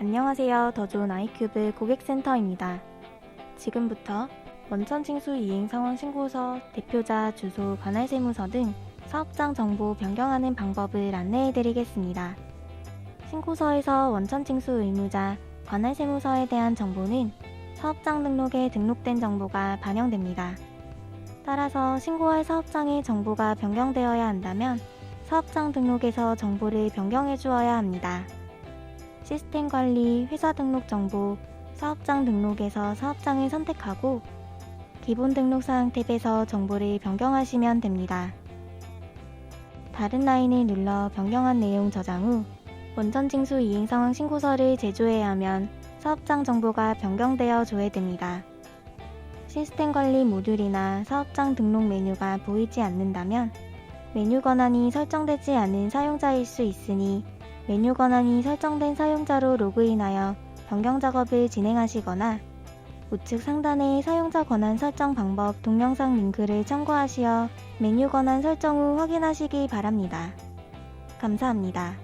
안녕하세요. 더 좋은 아이큐브 고객센터입니다. 지금부터 원천징수 이행 상황 신고서, 대표자, 주소, 관할 세무서 등 사업장 정보 변경하는 방법을 안내해 드리겠습니다. 신고서에서 원천징수 의무자, 관할 세무서에 대한 정보는 사업장 등록에 등록된 정보가 반영됩니다. 따라서 신고할 사업장의 정보가 변경되어야 한다면 사업장 등록에서 정보를 변경해 주어야 합니다. 시스템 관리, 회사 등록 정보, 사업장 등록에서 사업장을 선택하고 기본 등록 사항 탭에서 정보를 변경하시면 됩니다. 다른 라인을 눌러 변경한 내용 저장 후 원천징수 이행 상황 신고서를 제조해야 하면 사업장 정보가 변경되어 조회됩니다. 시스템 관리 모듈이나 사업장 등록 메뉴가 보이지 않는다면 메뉴 권한이 설정되지 않은 사용자일 수 있으니 메뉴 권한이 설정된 사용자로 로그인하여 변경 작업을 진행하시거나 우측 상단의 사용자 권한 설정 방법 동영상 링크를 참고하시어 메뉴 권한 설정 후 확인하시기 바랍니다. 감사합니다.